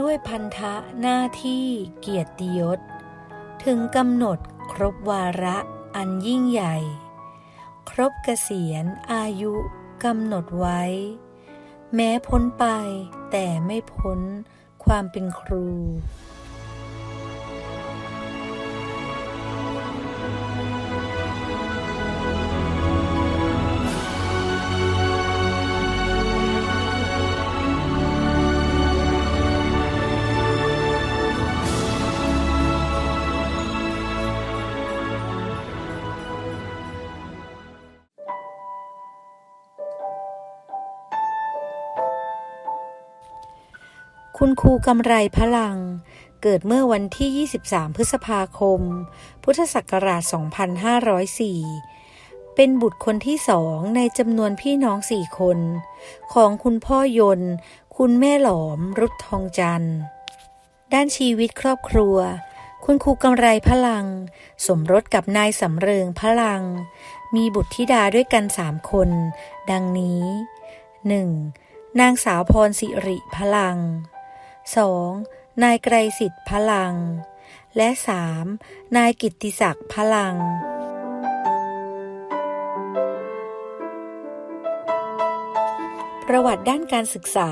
ด้วยพันธะหน้าที่เกียรติยศ ถึงกำหนดครบวาระอันยิ่งใหญ่ ครบเกษียณอายุกำหนดไว้ แม้พ้นไปแต่ไม่พ้นความเป็นครู คุณครูกำไรพลัง เกิดเมื่อวันที่ 23 พฤษภาคม พุทธศักราช 2504 เป็นบุตรคนที่สองในจำนวนพี่น้องสี่คน ของคุณพ่อยนต์ คุณแม่หลอม รุดทองจันทร์ ด้านชีวิตครอบครัว คุณครูกำไรพลัง สมรสกับนายสำเริงพลัง มีบุตรธิดาด้วยกันสามคน ดังนี้ 1. นางสาวพรสิริพลัง 2. นายไกรสิทธิ์พลัง และ 3. นายกิตติศักดิ์พลังประวัติด้านการศึกษา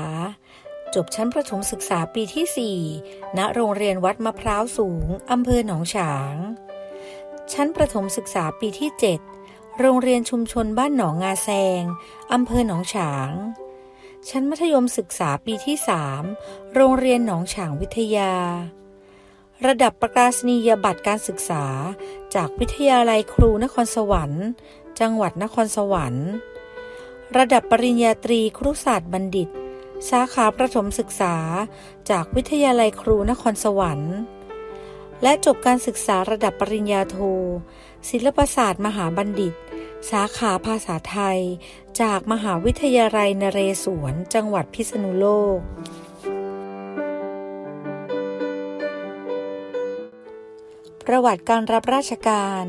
จบชั้นประถมศึกษาปีที่ 4 ณ โรงเรียนวัดมะพร้าวสูง อำเภอหนองฉาง ชั้นประถมศึกษาปีที่ 7 โรงเรียนชุมชนบ้านหนองงาแซง อำเภอหนองฉาง ชั้นมัธยมศึกษาปีที่ 3 โรงเรียนหนองฉางวิทยา ระดับประกาศนียบัตรการศึกษา จากวิทยาลัยครูนครสวรรค์ จังหวัดนครสวรรค์ ระดับปริญญาตรีครุศาสตร์บัณฑิต สาขาประถมศึกษา จากวิทยาลัยครูนครสวรรค์ และจบการศึกษาระดับปริญญาโทศิลปศาสตร์มหาบัณฑิต สาขาภาษาไทย จากมหาวิทยาลัยนเรศวร จังหวัดพิษณุโลก ประวัติการรับราชการ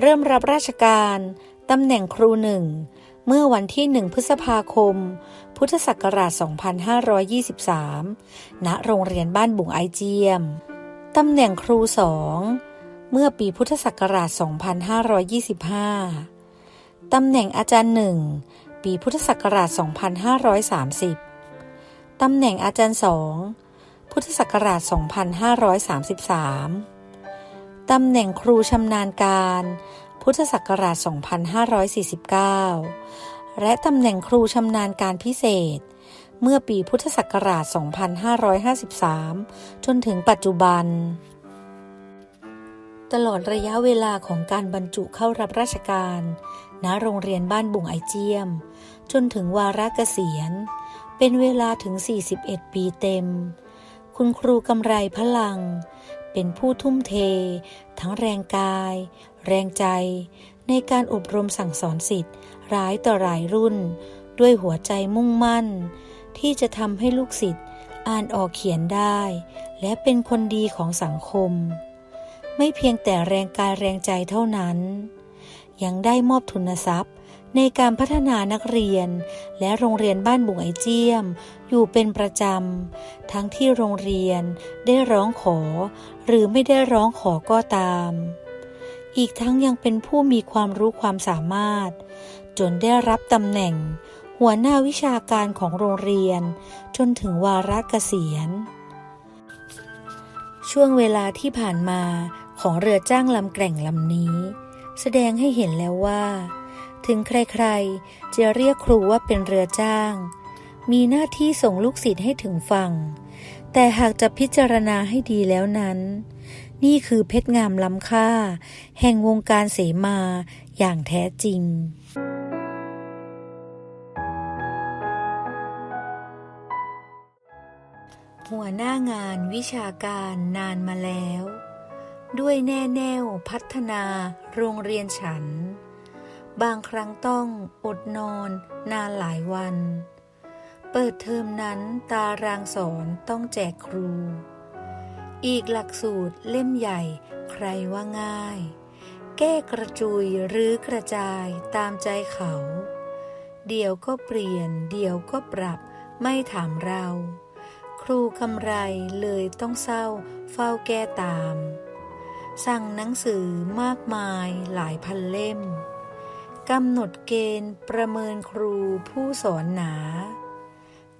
เริ่มรับราชการตำแหน่งครูหนึ่ง เมื่อวันที่ 1 พฤษภาคม พุทธศักราช 2523 ณ โรงเรียนบ้านบุงไอเจียม ตำแหน่งครูสอง เมื่อปีพุทธศักราช 2525 ตำแหน่งอาจารย์หนึ่งปีพุทธศักราช 2530 ตำแหน่งอาจารย์สองพุทธศักราช 2533 ตำแหน่งครูชำนาญการ พุทธศักราช 2549 และตำแหน่งครูชำนาญการพิเศษ เมื่อปีพุทธศักราช 2553 จนถึงปัจจุบัน ตลอดระยะเวลาของการบรรจุเข้ารับราชการ ณ โรงเรียนบ้านบุงไอเจียม จนถึงวาระเกษียณ เป็นเวลาถึง 41 ปีเต็ม คุณครูกำไรพลัง เป็นผู้ทุ่มเท ทั้งแรงกาย แรงใจ ในการอบรมสั่งสอนสิทธิ์ร้ายต่อหลายรุ่น ด้วยหัวใจมุ่งมั่น ที่จะทำให้ลูกศิษย์อ่านออกเขียนได้ และเป็นคนดีของสังคม ไม่เพียงแต่แรงกายแรงใจเท่านั้น ยังได้มอบทุนทรัพย์ในการพัฒนานักเรียน และโรงเรียนบ้านบุงไอเจียม อยู่เป็นประจำ ทั้งที่โรงเรียนได้ร้องขอ หรือไม่ได้ร้องขอก็ตาม อีกทั้งยังเป็นผู้มีความรู้ความสามารถ จนได้รับตำแหน่ง หัวหน้าวิชาการของโรงเรียน จนถึงวาระเกษียณ ช่วงเวลาที่ผ่านมา ของเรือจ้างลำแกร่งลำนี้ แสดงให้เห็นแล้วว่า ถึงใครๆ จะเรียกครูว่าเป็นเรือจ้าง มีหน้าที่ส่งลูกศิษย์ให้ถึงฝั่ง แต่หากจะพิจารณาให้ดีแล้วนั้น นี่คือเพชรงามล้ำค่า แห่งวงการเสมาอย่างแท้จริงหัวหน้างานวิชาการนานมาแล้ว ด้วยแน่แน่วพัฒนาโรงเรียนฉัน บางครั้งต้องอดนอนนานหลายวัน เปิดเทอมนั้นตารางสอนต้องแจกครู อีกหลักสูตรเล่มใหญ่ใครว่าง่าย แก้กระจุยหรือกระจายตามใจเขา เดี๋ยวก็เปลี่ยน เดี๋ยวก็ปรับไม่ถามเรา ครูกำไรเลยต้องเศร้าเฝ้าแก้ตาม สั่งหนังสือมากมายหลายพันเล่มกำหนดเกณฑ์ประเมินครูผู้สอนหนา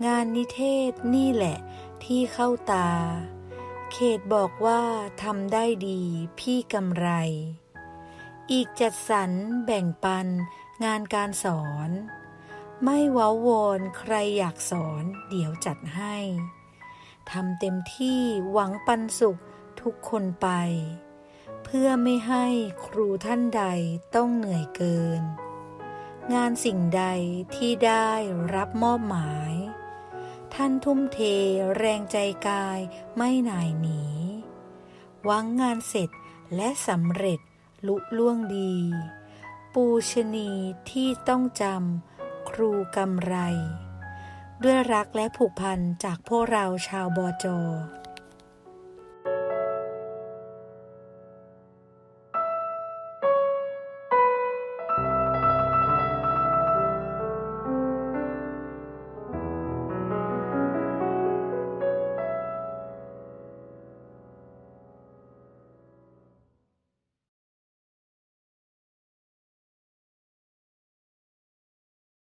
งานนิเทศนี่แหละที่เข้าตา เขตบอกว่าทำได้ดีพี่กำไร อีกจัดสรรแบ่งปันงานการสอน ไม่ว้าวอนใครอยากสอนเดี๋ยวจัดให้ทำเต็มที่หวังปันสุขทุกคนไป เพื่อไม่ให้ครูท่านใดต้องเหนื่อยเกิน งานสิ่งใดที่ได้รับมอบหมาย ท่านทุ่มเทแรงใจกายไม่หน่ายหนีหวังงานเสร็จและสำเร็จลุล่วงดี ปูชนีที่ต้องจำครูกำไร ด้วยรักและผูกพันจากพวกเราชาวบอจอ